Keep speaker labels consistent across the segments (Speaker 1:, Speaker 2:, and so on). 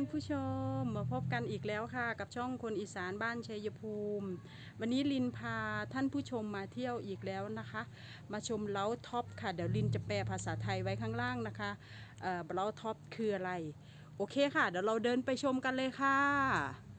Speaker 1: านผู้ชมมาพบกันอีกแล้วค่ะ กับช่องคนอีสานบ้านชัยภูมิ วันนี้ลินพาท่านผู้ชมมาเที่ยวอีกแล้วนะคะ มาชมเล้าท็อปค่ะ เดี๋ยวลินจะแปลภาษาไทยไว้ข้างล่างนะคะเอ่อเล้าท็อปคืออะไร โอเคค่ะ เดี๋ยวเราเดินไปชมกันเลยค่ะ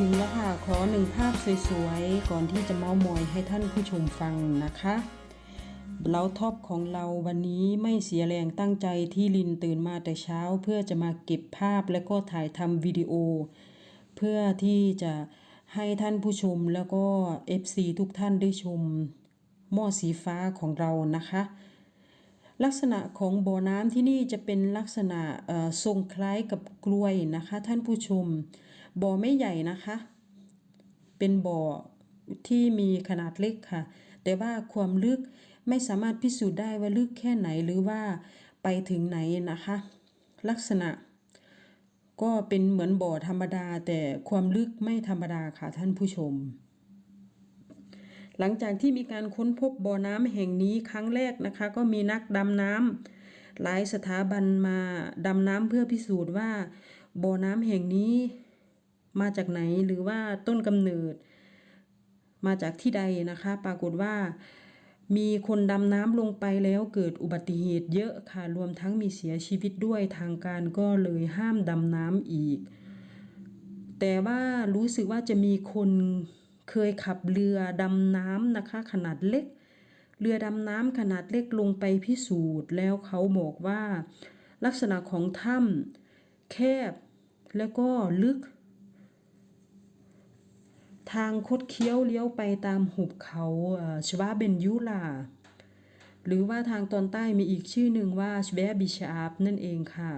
Speaker 1: ถึงแล้วค่ะ ขอหนึ่งภาพสวยๆ ก่อนที่จะเมามอยให้ท่านผู้ชมฟังนะคะเราท็อปของเราวันนี้ไม่เสียแรงตั้งใจที่ลินตื่นมาแต่เช้า เพื่อจะมาเก็บภาพและก็ถ่ายทำวิดีโอ เพื่อที่จะให้ท่านผู้ชมแล้วก็ FC ทุกท่านได้ชมหม้อสีฟ้าของเรานะคะ ลักษณะของบ่อน้ำที่นี่จะเป็นลักษณะทรงคล้ายกับกล้วยนะคะ ท่านผู้ชม บ่อไม่ใหญ่นะคะ เป็นบ่อที่มีขนาดเล็กค่ะ แต่ว่าความลึกไม่สามารถพิสูจน์ได้ว่าลึกแค่ไหนหรือว่าไปถึงไหนนะคะ ลักษณะ ก็เป็นเหมือนบ่อธรรมดา แต่ความลึกไม่ธรรมดาค่ะท่านผู้ชม หลังจากที่มีการค้นพบบ่อน้ำแห่งนี้ครั้งแรกนะคะ ก็มีนักดำน้ำหลายสถาบันมาดำน้ำเพื่อพิสูจน์ว่าบ่อน้ำแห่งนี้ มาจากไหนหรือว่าต้นกำเนิด มาจากที่ใดนะคะ ปรากฏว่ามีคนดำน้ำลงไปแล้วเกิดอุบัติเหตุเยอะค่ะ รวมทั้งมีเสียชีวิตด้วยทางการก็เลยห้ามดำน้ำอีก แต่ว่ารู้สึกว่าจะมีคนเคยขับเรือดำน้ำนะคะ ขนาดเล็ก เรือดำน้ำขนาดเล็กลงไปพิสูจน์ แล้วเขาบอกว่า ลักษณะของถ้ำแคบแล้วก็ลึก ทางคดเคี้ยวเลี้ยวไปตามหุบเขาชวาเบนยูลา หรือว่าทางตอนใต้มีอีกชื่อหนึ่งว่าชเบบิชาบนั่นเองค่ะ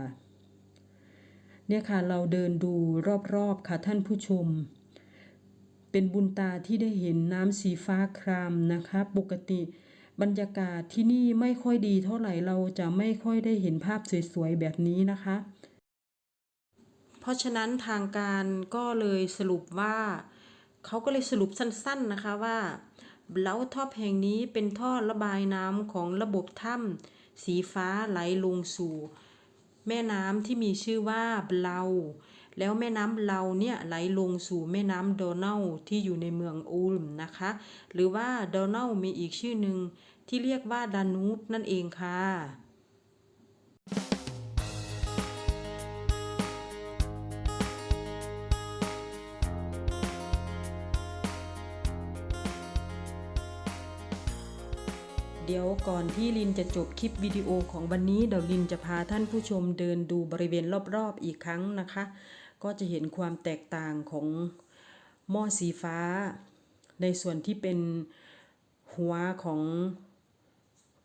Speaker 1: เนี่ยค่ะเราเดินดูรอบๆค่ะท่านผู้ชม เป็นบุญตาที่ได้เห็นน้ำสีฟ้าครามนะคะ ปกติบรรยากาศที่นี่ไม่ค่อยดีเท่าไหร่เราจะไม่ค่อยได้เห็นภาพสวยๆแบบนี้นะคะ เพราะฉะนั้นทางการก็เลยสรุปว่า เขาก็เลยสรุปสั้นๆนะคะว่าเล้าท่อแห่งนี้เป็นท่อระบายน้ำของระบบถ้ำสีฟ้าไหลลงสู่ แม่น้ำที่มีชื่อว่าเบลาแล้วแม่น้ำเบลาเนี่ยไหลลงสู่แม่น้ำโดนัลที่อยู่ในเมืองอูลมนะคะ หรือว่าโดนัลมีอีกชื่อหนึ่งที่เรียกว่าดานูบนั่นเองค่ะ เดี๋ยวก่อนที่ลินจะจบคลิปวิดีโอของวันนี้เดี๋ยวลินจะพาท่านผู้ชมเดินดูบริเวณรอบๆอีกครั้งนะคะ ก็จะเห็นความแตกต่างของหม้อสีฟ้า ในส่วนที่เป็นหัวของ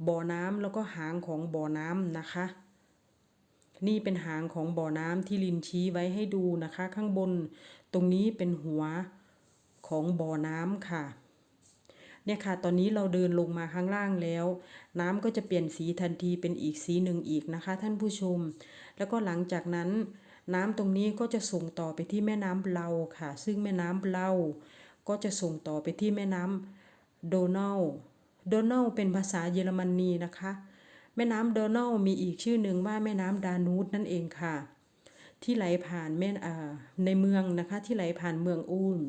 Speaker 1: บ่อน้ำแล้วก็หางของบ่อน้ำนะคะ นี่เป็นหางของบ่อน้ำที่ลินชี้ไว้ให้ดูนะคะ ข้างบนตรงนี้เป็นหัวของบ่อน้ำค่ะ เนี่ยค่ะ ตอนนี้เราเดินลงมาข้างล่างแล้ว น้ำก็จะเปลี่ยนสีทันทีเป็นอีกสีหนึ่งอีกนะคะ ท่านผู้ชม แล้วก็หลังจากนั้น น้ำตรงนี้ก็จะส่งต่อไปที่แม่น้ำเบลาค่ะ ซึ่งแม่น้ำเบลาก็จะส่งต่อไปที่แม่น้ำโดนัลโดนัลเป็นภาษาเยอรมนีนะคะ แม่น้ำโดนัลมีอีกชื่อหนึ่งว่าแม่น้ำดานูดนั่นเองค่ะ ที่ไหลผ่านแม่ในเมืองนะคะ ที่ไหลผ่านเมืองอูล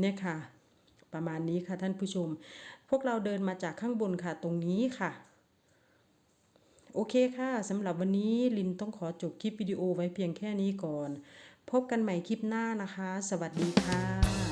Speaker 1: เนี่ยค่ะ ประมาณนี้ค่ะท่านผู้ชม พวกเราเดินมาจากข้างบนค่ะตรงนี้ค่ะ โอเคค่ะสำหรับวันนี้ลินต้องขอจบคลิปวิดีโอไว้เพียงแค่นี้ก่อน พบกันใหม่คลิปหน้านะคะ สวัสดีค่ะ